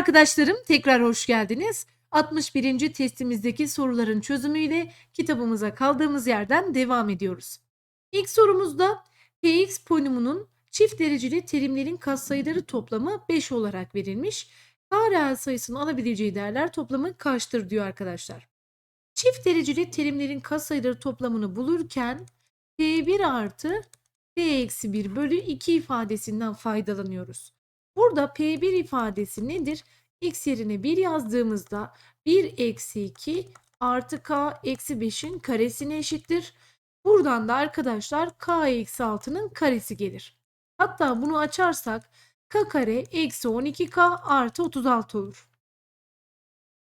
arkadaşlarım, tekrar hoş geldiniz. 61. testimizdeki soruların çözümüyle kitabımıza kaldığımız yerden devam ediyoruz. İlk sorumuzda px polinomiunun çift dereceli terimlerin katsayıları toplamı 5 olarak verilmiş. K reel sayısının alabileceği değerler toplamı kaçtır diyor arkadaşlar. Çift dereceli terimlerin katsayıları toplamını bulurken p1 artı p eksi 1 bölü 2 ifadesinden faydalanıyoruz. Burada P1 ifadesi nedir? X yerine 1 yazdığımızda 1 eksi 2 artı K eksi 5'in karesine eşittir. Buradan da arkadaşlar K eksi 6'nın karesi gelir. Hatta bunu açarsak K kare eksi 12K artı 36 olur.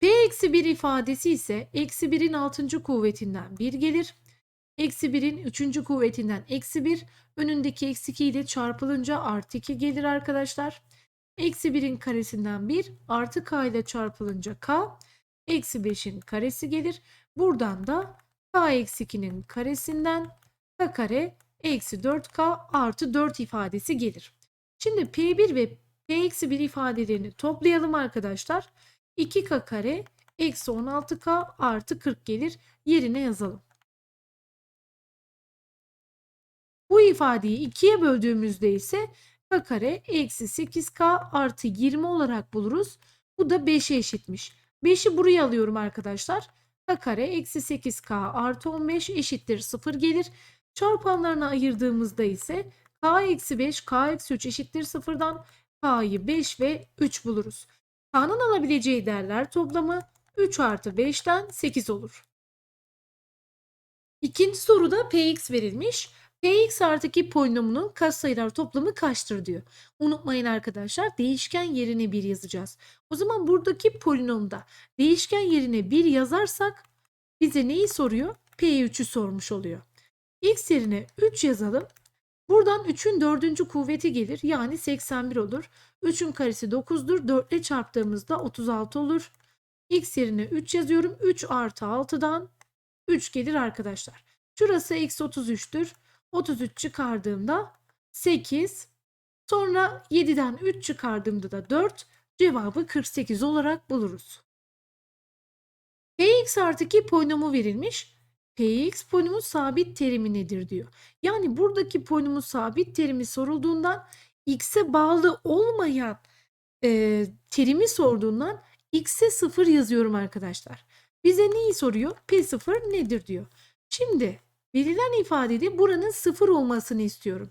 P eksi 1 ifadesi ise eksi 1'in 6. kuvvetinden 1 gelir. Eksi 1'in 3. kuvvetinden eksi 1 önündeki eksi 2 ile çarpılınca artı 2 gelir arkadaşlar. Eksi 1'in karesinden 1 artı k ile çarpılınca k. Eksi 5'in karesi gelir. Buradan da k eksi 2'nin karesinden k kare eksi 4k artı 4 ifadesi gelir. Şimdi p1 ve p eksi 1 ifadelerini toplayalım arkadaşlar. 2k kare eksi 16k artı 40 gelir. Yerine yazalım. Bu ifadeyi ikiye böldüğümüzde ise kare eksi 8k artı 20 olarak buluruz. Bu da 5'e eşitmiş. 5'i buraya alıyorum arkadaşlar. k kare eksi 8k artı 15 eşittir 0 gelir. Çarpanlarına ayırdığımızda ise k eksi 5 k eksi 3 eşittir 0'dan k'yı 5 ve 3 buluruz. k'nın alabileceği değerler toplamı 3 artı 5'ten 8 olur. İkinci soruda px verilmiş. Px artı 2 polinomunun katsayılar toplamı kaçtır diyor. Unutmayın arkadaşlar değişken yerine 1 yazacağız. O zaman buradaki polinomda değişken yerine 1 yazarsak bize neyi soruyor? P3'ü sormuş oluyor. X yerine 3 yazalım. Buradan 3'ün 4. kuvveti gelir. Yani 81 olur. 3'ün karesi 9'dur. 4 ile çarptığımızda 36 olur. X yerine 3 yazıyorum. 3 artı 6'dan 3 gelir arkadaşlar. Şurası eksi 33'tür. 33 çıkardığımda 8. Sonra 7'den 3 çıkardığımda da 4. Cevabı 48 olarak buluruz. Px artı 2 polinomu verilmiş. Px polinomun sabit terimi nedir diyor. Yani buradaki polinomun sabit terimi sorulduğundan x'e bağlı olmayan e, terimi sorduğundan x'e 0 yazıyorum arkadaşlar. Bize neyi soruyor? P0 nedir diyor. Şimdi Verilen ifadede buranın 0 olmasını istiyorum.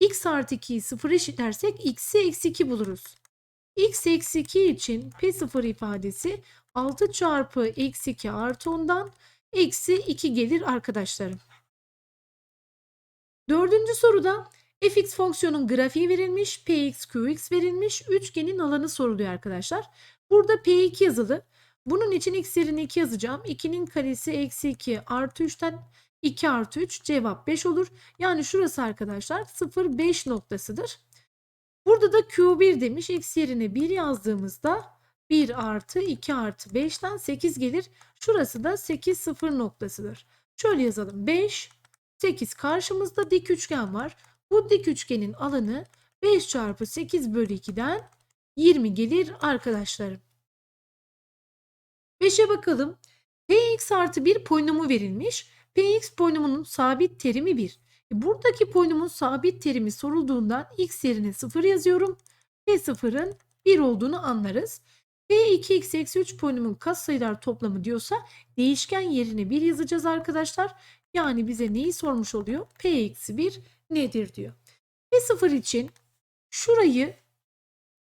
x artı 2'yi 0 eşitlersek x'i eksi 2 buluruz. x eksi 2 için p0 ifadesi 6 çarpı eksi 2 artı 10'dan eksi 2 gelir arkadaşlarım. Dördüncü soruda fx fonksiyonun grafiği verilmiş, px, qx verilmiş, üçgenin alanı soruluyor arkadaşlar. Burada p2 yazılı. Bunun için x yerine 2 yazacağım. 2'nin karesi eksi 2 artı 3'ten 2 artı 3 cevap 5 olur. Yani şurası arkadaşlar 0 5 noktasıdır. Burada da Q1 demiş. X yerine 1 yazdığımızda 1 artı 2 artı 5'ten 8 gelir. Şurası da 8 0 noktasıdır. Şöyle yazalım. 5 8 karşımızda dik üçgen var. Bu dik üçgenin alanı 5 çarpı 8 bölü 2'den 20 gelir arkadaşlarım. 5'e bakalım. Px artı 1 polinomu verilmiş. Px polinomunun sabit terimi 1. E buradaki polinomun sabit terimi sorulduğundan x yerine 0 yazıyorum. P0'ın 1 olduğunu anlarız. P2x eksi 3 polinomun katsayılar toplamı diyorsa değişken yerine 1 yazacağız arkadaşlar. Yani bize neyi sormuş oluyor? P eksi 1 nedir diyor. P0 için şurayı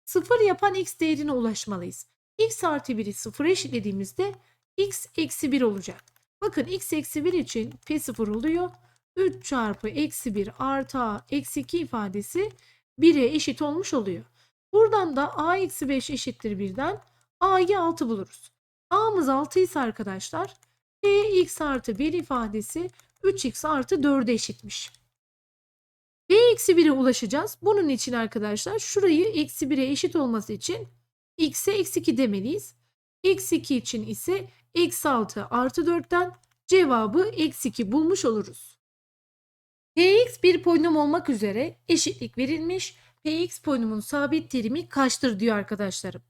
0 yapan x değerine ulaşmalıyız. x artı 1'i 0'a eşitlediğimizde x eksi 1 olacak. Bakın x eksi 1 için p0 oluyor. 3 çarpı eksi 1 artı eksi 2 ifadesi 1'e eşit olmuş oluyor. Buradan da a eksi 5 eşittir 1'den a'yı 6 buluruz. a'mız 6 ise arkadaşlar p x artı 1 ifadesi 3x artı 4'e eşitmiş. b eksi 1'e ulaşacağız. Bunun için arkadaşlar şurayı eksi 1'e eşit olması için x'e eksi 2 demeliyiz. Eksi 2 için ise Eksi 6 artı 4'ten cevabı eksi 2 bulmuş oluruz. Px bir polinom olmak üzere eşitlik verilmiş. Px polinomun sabit terimi kaçtır diyor arkadaşlarım.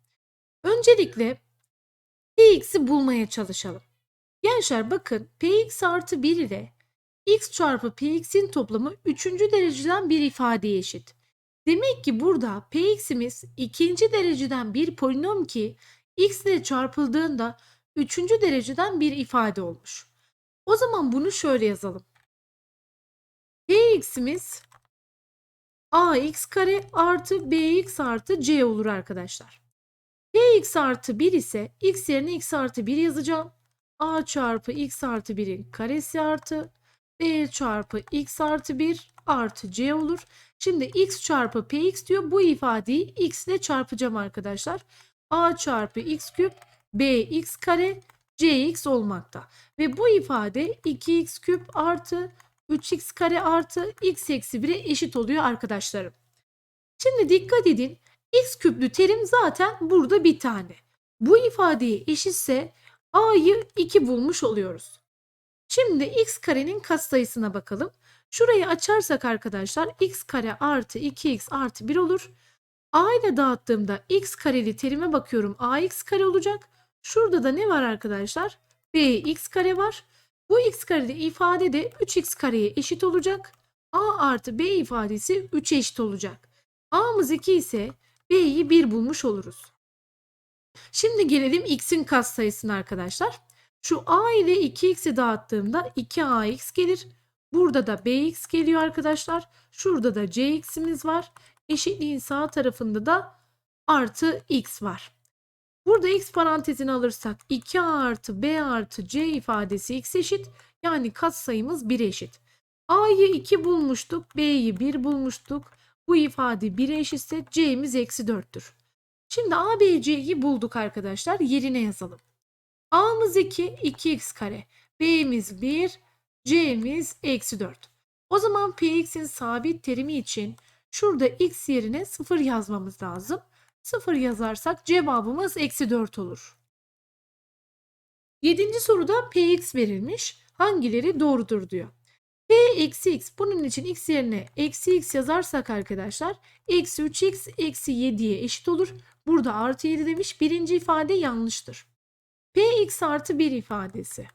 Öncelikle px'i bulmaya çalışalım. Gençler bakın px artı 1 ile x çarpı px'in toplamı 3. dereceden bir ifadeye eşit. Demek ki burada px'imiz ikinci dereceden bir polinom ki x ile çarpıldığında 3. dereceden bir ifade olmuş. O zaman bunu şöyle yazalım. px'imiz ax kare artı bx artı c olur arkadaşlar. px artı 1 ise x yerine x artı 1 yazacağım. a çarpı x artı 1'in karesi artı b çarpı x artı 1 artı c olur. Şimdi x çarpı px diyor. Bu ifadeyi x ile çarpacağım arkadaşlar. a çarpı x küp bx kare cx olmakta. Ve bu ifade 2x küp artı 3x kare artı x eksi 1'e eşit oluyor arkadaşlarım. Şimdi dikkat edin. x küplü terim zaten burada bir tane. Bu ifadeye eşitse a'yı 2 bulmuş oluyoruz. Şimdi x karenin katsayısına bakalım. Şurayı açarsak arkadaşlar x kare artı 2x artı 1 olur. a ile dağıttığımda x kareli terime bakıyorum ax kare olacak. Şurada da ne var arkadaşlar? bx kare var. Bu x kareli ifade de 3x kareye eşit olacak. a artı b ifadesi 3'e eşit olacak. a'mız 2 ise b'yi 1 bulmuş oluruz. Şimdi gelelim x'in katsayısına arkadaşlar. Şu a ile 2x'i dağıttığımda 2ax gelir. Burada da bx geliyor arkadaşlar. Şurada da cx'imiz var. Eşitliğin sağ tarafında da artı x var. Burada x parantezini alırsak 2a artı b artı c ifadesi x eşit. Yani katsayımız 1 eşit. a'yı 2 bulmuştuk. b'yi 1 bulmuştuk. Bu ifade 1 eşitse c'miz eksi 4'tür. Şimdi a, b, c'yi bulduk arkadaşlar. Yerine yazalım. a'mız 2, 2x kare. b'miz 1, c'miz eksi 4. O zaman px'in sabit terimi için şurada x yerine 0 yazmamız lazım. 0 yazarsak cevabımız eksi 4 olur. Yedinci soruda px verilmiş. Hangileri doğrudur diyor. p eksi x bunun için x yerine eksi x yazarsak arkadaşlar eksi 3x eksi 7'ye eşit olur. Burada artı 7 demiş. Birinci ifade yanlıştır. px artı 1 ifadesi.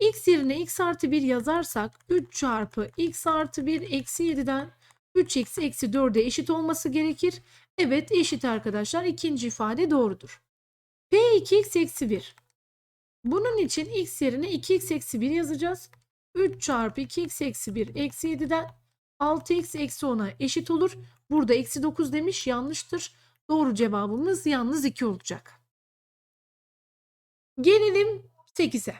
x yerine x artı 1 yazarsak 3 çarpı x artı 1 eksi 7'den 3x eksi 4'e eşit olması gerekir. Evet eşit arkadaşlar. İkinci ifade doğrudur. P 2x eksi 1. Bunun için x yerine 2x eksi 1 yazacağız. 3 çarpı 2x eksi 1 eksi 7'den 6x eksi 10'a eşit olur. Burada eksi 9 demiş yanlıştır. Doğru cevabımız yalnız 2 olacak. Gelelim 8'e.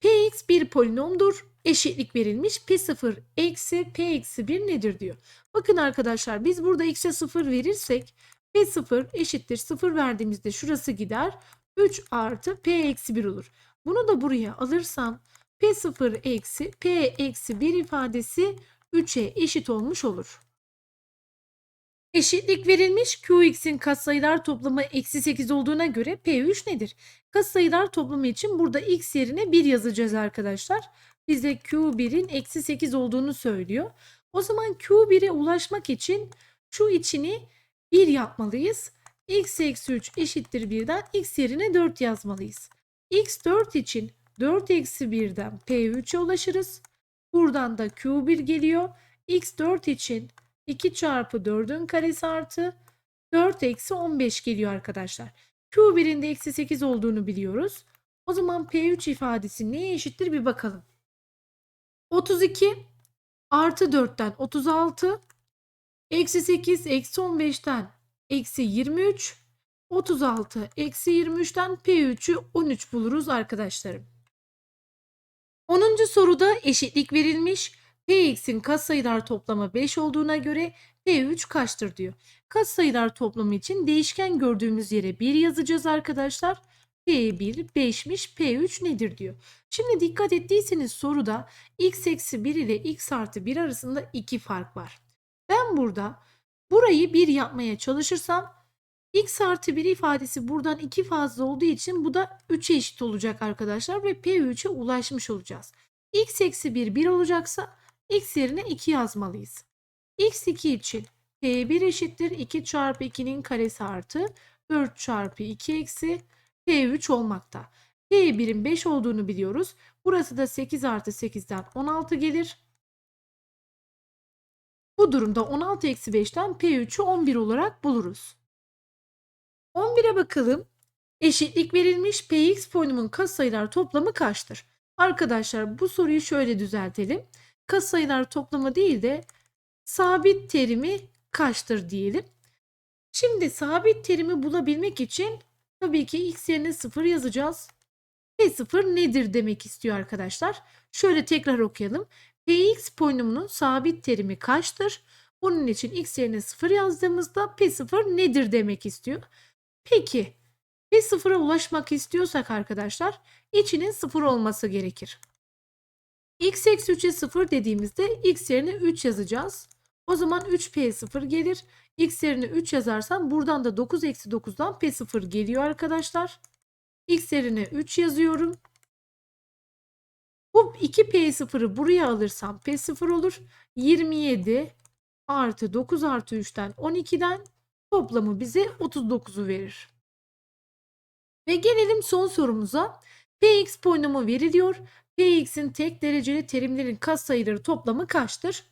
Px bir polinomdur. Eşitlik verilmiş. P0 eksi P eksi 1 nedir diyor. Bakın arkadaşlar biz burada x'e 0 verirsek P0 eşittir 0 verdiğimizde şurası gider. 3 artı P eksi 1 olur. Bunu da buraya alırsam P0 eksi P eksi 1 ifadesi 3'e eşit olmuş olur. Eşitlik verilmiş Qx'in katsayılar toplamı eksi 8 olduğuna göre P3 nedir? Katsayılar toplamı için burada x yerine 1 yazacağız arkadaşlar. Bize Q1'in eksi 8 olduğunu söylüyor. O zaman Q1'e ulaşmak için şu içini 1 yapmalıyız. x eksi 3 eşittir 1'den x yerine 4 yazmalıyız. x4 için 4 eksi 1'den P3'e ulaşırız. Buradan da Q1 geliyor. x4 için 2 çarpı 4'ün karesi artı 4 eksi 15 geliyor arkadaşlar. Q1'in de eksi 8 olduğunu biliyoruz. O zaman P3 ifadesi neye eşittir bir bakalım. 32 artı 4'ten 36 eksi 8 eksi 15'ten eksi 23 36 eksi 23'ten P3'ü 13 buluruz arkadaşlarım. 10. soruda eşitlik verilmiş. Px'in katsayılar toplamı 5 olduğuna göre P3 kaçtır diyor. Katsayılar toplamı için değişken gördüğümüz yere 1 yazacağız arkadaşlar. P1 5'miş P3 nedir diyor. Şimdi dikkat ettiyseniz soruda x eksi 1 ile x artı 1 arasında 2 fark var. Ben burada burayı 1 yapmaya çalışırsam x artı 1 ifadesi buradan 2 fazla olduğu için bu da 3'e eşit olacak arkadaşlar ve P3'e ulaşmış olacağız. x eksi 1 1 olacaksa x yerine 2 yazmalıyız. x2 için P1 eşittir 2 çarpı 2'nin karesi artı 4 çarpı 2 eksi P3 olmakta. P1'in 5 olduğunu biliyoruz. Burası da 8 artı 8'den 16 gelir. Bu durumda 16 eksi 5'ten P3'ü 11 olarak buluruz. 11'e bakalım. Eşitlik verilmiş Px polinomun katsayılar toplamı kaçtır? Arkadaşlar bu soruyu şöyle düzeltelim. Katsayılar toplamı değil de sabit terimi kaçtır diyelim. Şimdi sabit terimi bulabilmek için tabii ki x yerine 0 yazacağız. P0 nedir demek istiyor arkadaşlar. Şöyle tekrar okuyalım. Px polinomunun sabit terimi kaçtır? Bunun için x yerine 0 yazdığımızda P0 nedir demek istiyor. Peki P0'a ulaşmak istiyorsak arkadaşlar içinin 0 olması gerekir. X eksi 3'e 0 dediğimizde x yerine 3 yazacağız. O zaman 3P0 gelir. X yerine 3 yazarsam buradan da 9 eksi 9'dan P0 geliyor arkadaşlar. X yerine 3 yazıyorum. Bu 2P0'ı buraya alırsam P0 olur. 27 artı 9 artı 3'ten 12'den toplamı bize 39'u verir. Ve gelelim son sorumuza. Px polinomu veriliyor. Px'in tek dereceli terimlerin katsayıları toplamı kaçtır?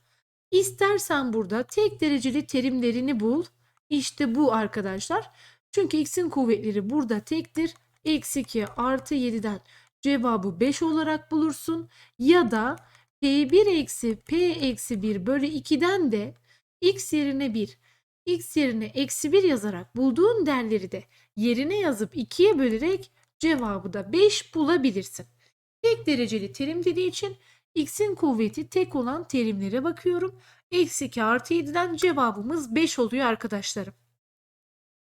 İstersen burada tek dereceli terimlerini bul. İşte bu arkadaşlar. Çünkü x'in kuvvetleri burada tektir. Eksi 2 artı 7'den cevabı 5 olarak bulursun. Ya da p1 eksi p eksi 1 bölü 2'den de x yerine 1, x yerine eksi 1 yazarak bulduğun değerleri de yerine yazıp 2'ye bölerek cevabı da 5 bulabilirsin. Tek dereceli terim dediği için x'in kuvveti tek olan terimlere bakıyorum. Eksi 2 artı 7'den cevabımız 5 oluyor arkadaşlarım.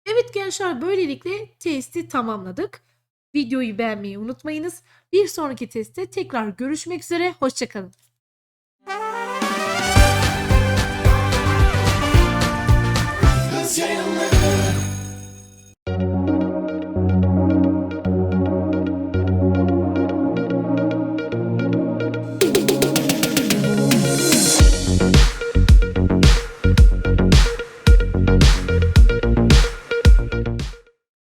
Evet gençler böylelikle testi tamamladık. Videoyu beğenmeyi unutmayınız. Bir sonraki testte tekrar görüşmek üzere. Hoşçakalın.